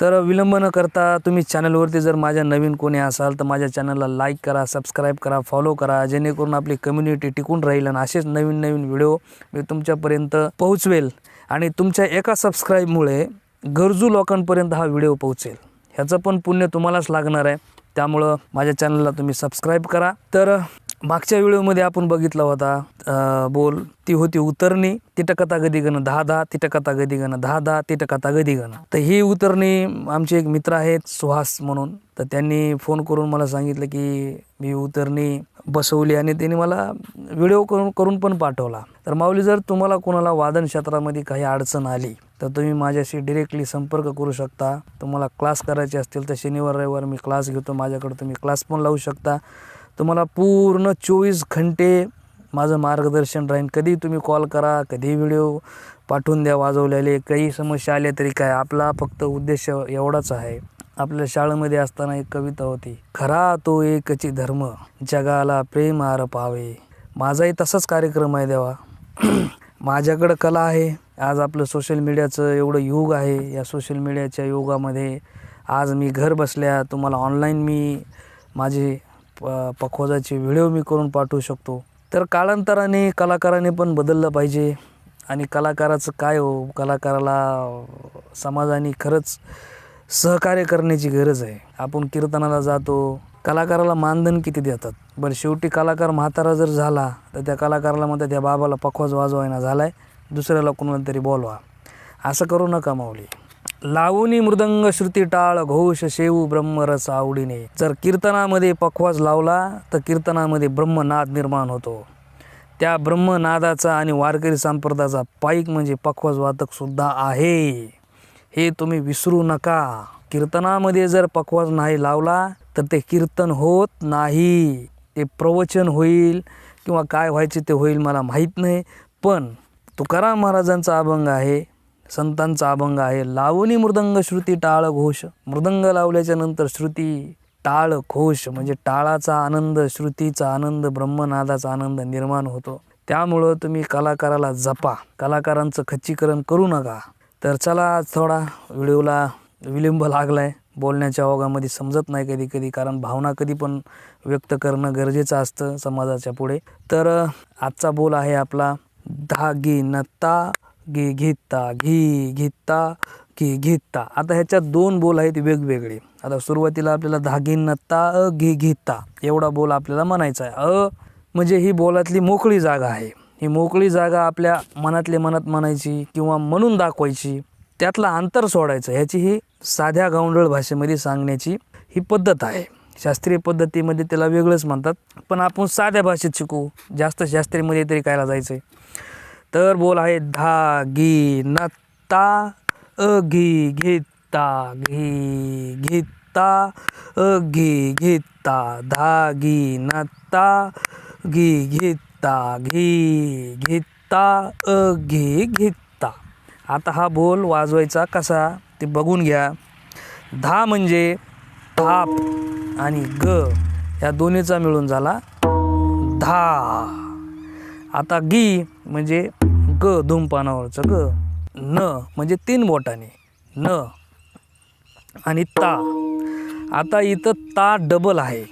तर विलंब न करता तुम्ही चॅनलवरती जर माझ्या नवीन कोणी असाल तर माझ्या चॅनलला लाईक करा सबस्क्राईब करा फॉलो करा जेणेकरून आपली कम्युनिटी टिकून राहील आणि असेच नवीन नवीन व्हिडिओ मी तुमच्यापर्यंत पोहोचवेल आणि तुमच्या एका सबस्क्राईबमुळे गरजू लोकांपर्यंत हा व्हिडिओ पोहोचेल. ह्याचं पण पुण्य तुम्हालाच लागणार आहे. त्यामुळं माझ्या चॅनलला तुम्ही सबस्क्राईब करा. तर मागच्या व्हिडिओमध्ये आपण बघितला होता बोल ती होती उतरणी तिटकता गदी गण दहा दहा तिटकता गदी गण दहा दहा तिटकता गदी गण. तर ही उतरणी आमचे एक मित्र आहेत सुहास म्हणून. तर त्यांनी फोन करून मला सांगितलं की मी उतरणी बसवली. आणि त्यांनी मला व्हिडिओ करून करून पण पाठवला. तर माऊली जर तुम्हाला कोणाला वादन क्षेत्रामध्ये काही अडचण आली तर तुम्ही माझ्याशी डिरेक्टली संपर्क करू शकता. तुम्हाला क्लास करायचे असतील तर शनिवार रविवार मी क्लास घेतो. माझ्याकडे तुम्ही क्लास पण लावू शकता. तुम्हाला पूर्ण चोवीस घंटे माझं मार्गदर्शन राहील कधी तुम्ही कॉल करा कधी व्हिडिओ पाठवून द्या वाजवलेले. काही समस्या आल्या तरी काय? आपला फक्त उद्देश एवढाच आहे. आपल्या शाळेमध्ये असताना एक कविता होती खरा तो एकची धर्म जगाला प्रेम आर पावे. माझाही तसाच कार्यक्रम आहे देवा. माझ्याकडं कला आहे. आज आपलं सोशल मीडियाचं एवढं युग आहे. या सोशल मीडियाच्या युगामध्ये आज मी घर बसल्या तुम्हाला ऑनलाईन मी माझे प पखवाजाचे व्हिडिओ मी करून पाठवू शकतो. तर कालांतराने कलाकाराने पण बदललं पाहिजे. आणि कलाकाराचं काय हो? कलाकाराला समाजाने खरंच सहकार्य करण्याची गरज आहे. आपण कीर्तनाला जातो. कलाकाराला मानधन किती देतात? बरं शेवटी कलाकार म्हातारा जर झाला तर त्या कलाकाराला म्हणतात त्या बाबाला पखवाज वाजवायना झाला आहे दुसऱ्याला कोणाला तरी बोलवा. असं करू नका माऊली. लावणी मृदंग श्रुती टाळ घोष शेऊ ब्रह्मरस आवडीने. जर कीर्तनामध्ये पखवाज लावला तर कीर्तनामध्ये ब्रह्मनाद निर्माण होतो. त्या ब्रह्मनादाचा आणि वारकरी संप्रदायाचा पाईक म्हणजे पखवाज वादक सुद्धा आहे. हे तुम्ही विसरू नका. कीर्तनामध्ये जर पखवाज नाही लावला तर ते कीर्तन होत नाही. ते प्रवचन होईल किंवा काय व्हायचे ते होईल मला माहीत नाही. पण तुकाराम महाराजांचा अभंग आहे संतांचा अभंग आहे. लावणी मृदंग श्रुती टाळ घोष. मृदंग लावल्याच्या नंतर श्रुती टाळ घोष. म्हणजे टाळाचा आनंद श्रुतीचा आनंद ब्रह्मनादाचा आनंद निर्माण होतो. त्यामुळं तुम्ही कलाकाराला जपा. कलाकारांचं खच्चीकरण करू नका. तर चला थोडा व्हिडिओला विलंब लागलाय. बोलण्याच्या ओघामध्ये समजत नाही कधी कधी कारण भावना कधी पण व्यक्त करणं गरजेचं असतं समाजाच्या पुढे. तर आजचा बोल आहे आपला धागी नत्ता घेता घी घेता घी घेता. आता ह्याच्यात दोन बोल आहेत वेगवेगळे. आता सुरुवातीला आपल्याला धागिनता अ घी घेता. एवढा बोल आपल्याला म्हणायचा आहे. अ म्हणजे ही बोलातली मोकळी जागा आहे. ही मोकळी जागा आपल्या मनातल्या मनात म्हणायची किंवा म्हणून दाखवायची त्यातला अंतर सोडायचं ह्याची ही साध्या गावंडळ भाषेमध्ये सांगण्याची ही पद्धत आहे. शास्त्रीय पद्धतीमध्ये त्याला वेगळंच म्हणतात. पण आपण साध्या भाषेत शिकू. जास्त शास्त्रीयमध्ये तरी कायला जायचं आहे तर बोल आहे धा गी नत्ता अ घी घेता घी घेता अ घी घेता धा गी नत्ता घी घेता घी घेता अ घी घेता आता हा बोल वाजवायचा कसा ते बघून घ्या. धा म्हणजे थाप आणि ग या दोन्हीचा मिळून झाला धा. आता गी म्हणजे ग धूमपानावरचं ग. न म्हणजे तीन बोटाने. न आणि ता. आता इथं ता डबल आहे.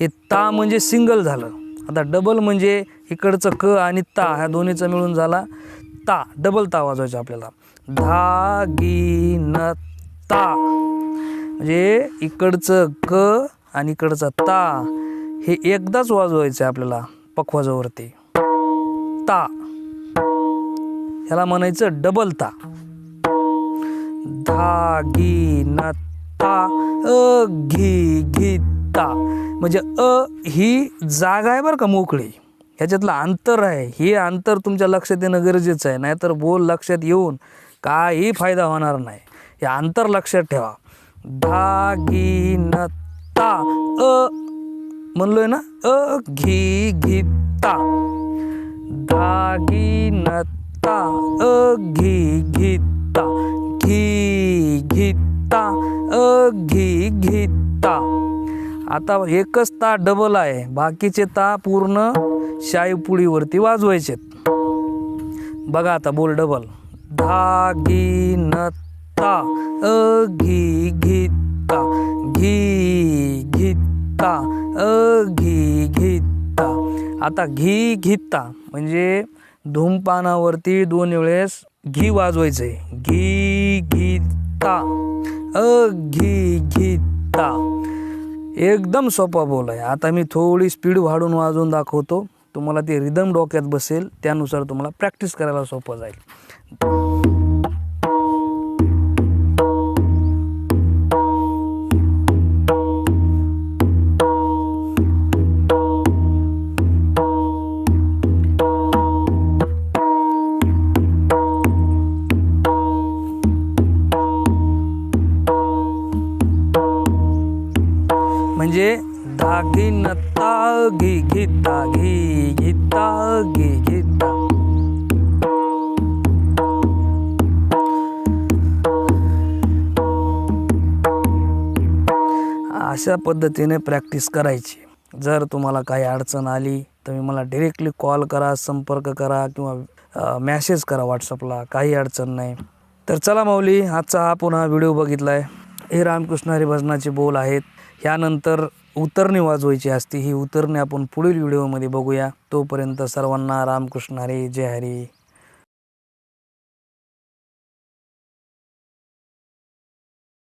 हे ता म्हणजे सिंगल झालं. आता डबल म्हणजे इकडचं क आणि ता ह्या दोन्हीचा मिळून झाला ता. डबल ता वाजवायचा आपल्याला. धा गी न ता. म्हणजे इकडचं क आणि इकडचं ता हे एकदाच वाजवायचं आहे आपल्याला पखवाजावरती. ता. ह्याला म्हणायचं डबलता. धा गी न ता अ घी घी ता म्हणजे अ ही जागा आहे बरं का मोकळी. ह्याच्यातलं अंतर आहे. हे अंतर तुमच्या लक्षात येणं गरजेचं आहे. नाहीतर बोल लक्षात येऊन काही फायदा होणार नाही. हे अंतर लक्षात ठेवा. धा गी न ता अ म्हणलोय ना? अ घी घिता धागी घेता अ घी घेता घी घेता अ घी घेता आता एकच ता डबल आहे. बाकीचे ता पूर्ण शाईपुडीवरती वाजवायचेत. बघा आता बोल डबल धागी नत्ता ता अ घी घेता घी घेता अ घी घेता आता घी घेता म्हणजे धूमपानावरती दोन वेळेस घी वाजवायचंय घी घीता. अ घी घीता. एकदम सोपा बोल आहे. आता मी थोडी स्पीड वाढून वाजवून दाखवतो. तुम्हाला ते रिदम डोक्यात बसेल. त्यानुसार तुम्हाला प्रॅक्टिस करायला सोपं जाईल. म्हणजे धागी नत्ता घी घिता घी घिता घी घिता अशा पद्धतीने प्रॅक्टिस करायची. जर तुम्हाला काही अडचण आली तुम्ही मला डिरेक्टली कॉल करा संपर्क करा किंवा मॅसेज करा व्हॉट्सअपला काही अडचण नाही. तर चला माऊली आजचा हा पुन्हा व्हिडिओ बघितला आहे हे रामकृष्ण हरी भजनाचे बोल आहेत. ह्यानंतर उतरणी वाजवायची असते. ही उतरणी आपण पुढील व्हिडिओमध्ये बघूया. तोपर्यंत सर्वांना रामकृष्ण हरी जय हरी.